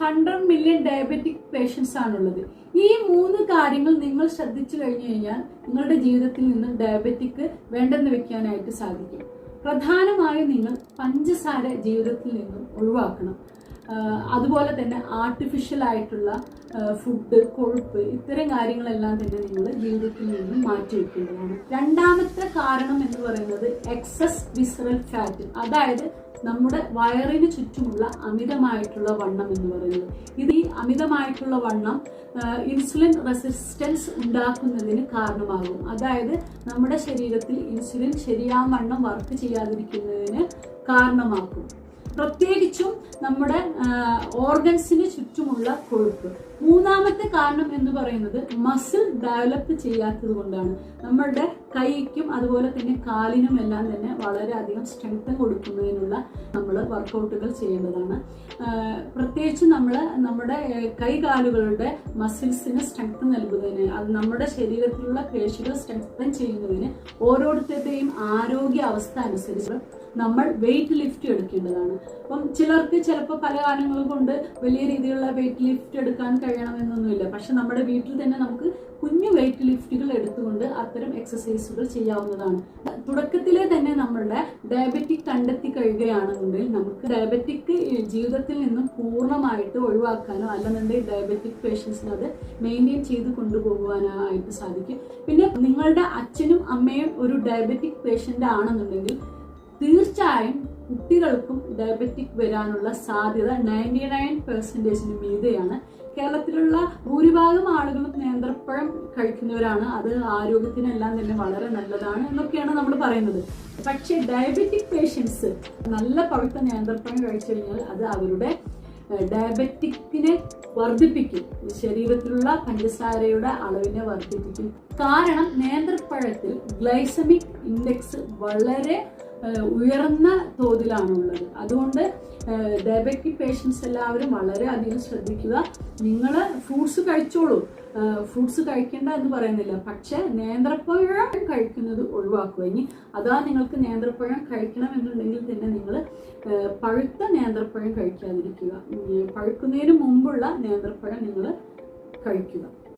Hundred million diabetic patients ആണുള്ളത്. ഈ മൂന്ന് കാര്യങ്ങൾ നിങ്ങൾ ശ്രദ്ധിച്ചു കഴിഞ്ഞു കഴിഞ്ഞാൽ നിങ്ങളുടെ ജീവിതത്തിൽ നിന്ന് ഡയബറ്റിക് വേണ്ടെന്ന് വെക്കാനായിട്ട് സാധിക്കും. പ്രധാനമായും നിങ്ങൾ പഞ്ചസാര ജീവിതത്തിൽ നിന്നും ഒഴിവാക്കണം. അതുപോലെ തന്നെ ആർട്ടിഫിഷ്യൽ ആയിട്ടുള്ള ഫുഡ് കൊഴുപ്പ് ഇത്തരം കാര്യങ്ങളെല്ലാം തന്നെ നിങ്ങൾ ജീവിതത്തിൽ നിന്നും മാറ്റി വെക്കേണ്ടതാണ്. രണ്ടാമത്തെ കാരണം എന്ന് പറയുന്നത് എക്സസ് വിസറൽ ഫാറ്റ് അതായത് നമ്മുടെ വയറിന് ചുറ്റുമുള്ള അമിതമായിട്ടുള്ള വണ്ണം എന്ന് പറയുന്നത്. ഇത് ഈ അമിതമായിട്ടുള്ള വണ്ണം ഇൻസുലിൻ റെസിസ്റ്റൻസ് ഉണ്ടാക്കുന്നതിന് കാരണമാകും. അതായത് നമ്മുടെ ശരീരത്തിൽ ഇൻസുലിൻ ശരിയാവണ്ണം വർക്ക് ചെയ്യാതിരിക്കുന്നതിന് കാരണമാക്കും. പ്രത്യേകിച്ചും നമ്മുടെ ഓർഗൻസിന് ചുറ്റുമുള്ള കൊഴുപ്പ്. മൂന്നാമത്തെ കാരണം എന്ന് പറയുന്നത് മസിൽ ഡെവലപ്പ് ചെയ്യാത്തത് കൊണ്ടാണ്. നമ്മളുടെ കൈക്കും അതുപോലെ തന്നെ കാലിനും എല്ലാം തന്നെ വളരെയധികം സ്ട്രെങ്ത്ത് കൊടുക്കുന്നതിനുള്ള നമ്മൾ വർക്കൗട്ടുകൾ ചെയ്യേണ്ടതാണ്. പ്രത്യേകിച്ച് നമ്മൾ നമ്മുടെ കൈ കൈകാലുകളുടെ മസിൽസിന് സ്ട്രെങ്ത് നൽകുന്നതിന് അത് നമ്മുടെ ശരീരത്തിലുള്ള പേശികൾ സ്ട്രെങ്തൻ ചെയ്യുന്നതിന് ഓരോരുത്തരുടെയും ആരോഗ്യ അവസ്ഥ അനുസരിച്ച് നമ്മൾ വെയിറ്റ് ലിഫ്റ്റ് എടുക്കേണ്ടതാണ്. അപ്പം ചിലർക്ക് ചിലപ്പോൾ പല കാരണങ്ങൾ കൊണ്ട് വലിയ രീതിയിലുള്ള വെയിറ്റ് ലിഫ്റ്റ് എടുക്കാൻ കഴിയണമെന്നൊന്നുമില്ല. പക്ഷെ നമ്മുടെ വീട്ടിൽ തന്നെ നമുക്ക് കുഞ്ഞു വെയിറ്റ് ലിഫ്റ്റുകൾ എടുത്തുകൊണ്ട് അത്തരം എക്സസൈസുകൾ ചെയ്യാവുന്നതാണ്. തുടക്കത്തിലെ തന്നെ നമ്മളുടെ ഡയബറ്റിക് കണ്ടെത്തി കഴിയുകയാണെന്നുണ്ടെങ്കിൽ നമുക്ക് ഡയബറ്റിക് ജീവിതത്തിൽ നിന്നും പൂർണമായിട്ട് ഒഴിവാക്കാനോ അല്ലെന്നുണ്ടെങ്കിൽ ഡയബറ്റിക് പേഷ്യൻസിന് അത് മെയിന്റെയിൻ ചെയ്ത് കൊണ്ടുപോകുവാനായിട്ട് സാധിക്കും. പിന്നെ നിങ്ങളുടെ അച്ഛനും അമ്മയും ഒരു ഡയബറ്റിക് പേഷ്യന്റ് ആണെന്നുണ്ടെങ്കിൽ തീർച്ചയായും കുട്ടികൾക്കും ഡയബറ്റിക് വരാനുള്ള സാധ്യത നയന്റി നയൻ പെർസെന്റേജിന് മീതെയാണ്. കേരളത്തിലുള്ള ഭൂരിഭാഗം ആളുകളും നേന്ത്രപ്പഴം കഴിക്കുന്നവരാണ്. അത് ആരോഗ്യത്തിനെല്ലാം തന്നെ വളരെ നല്ലതാണ് എന്നൊക്കെയാണ് നമ്മൾ പറയുന്നത്. പക്ഷേ ഡയബറ്റിക് പേഷ്യൻസ് നല്ല പഴുത്ത നേന്ത്രപ്പഴം കഴിച്ചു കഴിഞ്ഞാൽ അത് അവരുടെ ഡയബറ്റിക്കിനെ വർദ്ധിപ്പിക്കും. ശരീരത്തിലുള്ള പഞ്ചസാരയുടെ അളവിനെ വർദ്ധിപ്പിക്കും. കാരണം നേന്ത്രപ്പഴത്തിൽ ഗ്ലൈസമിക് ഇൻഡെക്സ് വളരെ ഉയർന്ന തോതിലാണുള്ളത്. അതുകൊണ്ട് ഡയബറ്റിക് പേഷ്യൻസ് എല്ലാവരും വളരെ അധികം ശ്രദ്ധിക്കുക. നിങ്ങൾ ഫ്രൂട്ട്സ് കഴിച്ചോളൂ. ഫ്രൂട്ട്സ് കഴിക്കേണ്ട എന്ന് പറയുന്നില്ല. പക്ഷേ നേന്ത്രപ്പഴം കഴിക്കുന്നത് ഒഴിവാക്കുക. ഇനി അതാ നിങ്ങൾക്ക് നേന്ത്രപ്പഴം കഴിക്കണം എന്നുണ്ടെങ്കിൽ തന്നെ നിങ്ങൾ പഴുത്ത നേന്ത്രപ്പഴം കഴിക്കാതിരിക്കുക. പഴുക്കുന്നതിന് മുമ്പുള്ള നേന്ത്രപ്പഴം നിങ്ങൾ കഴിക്കുക.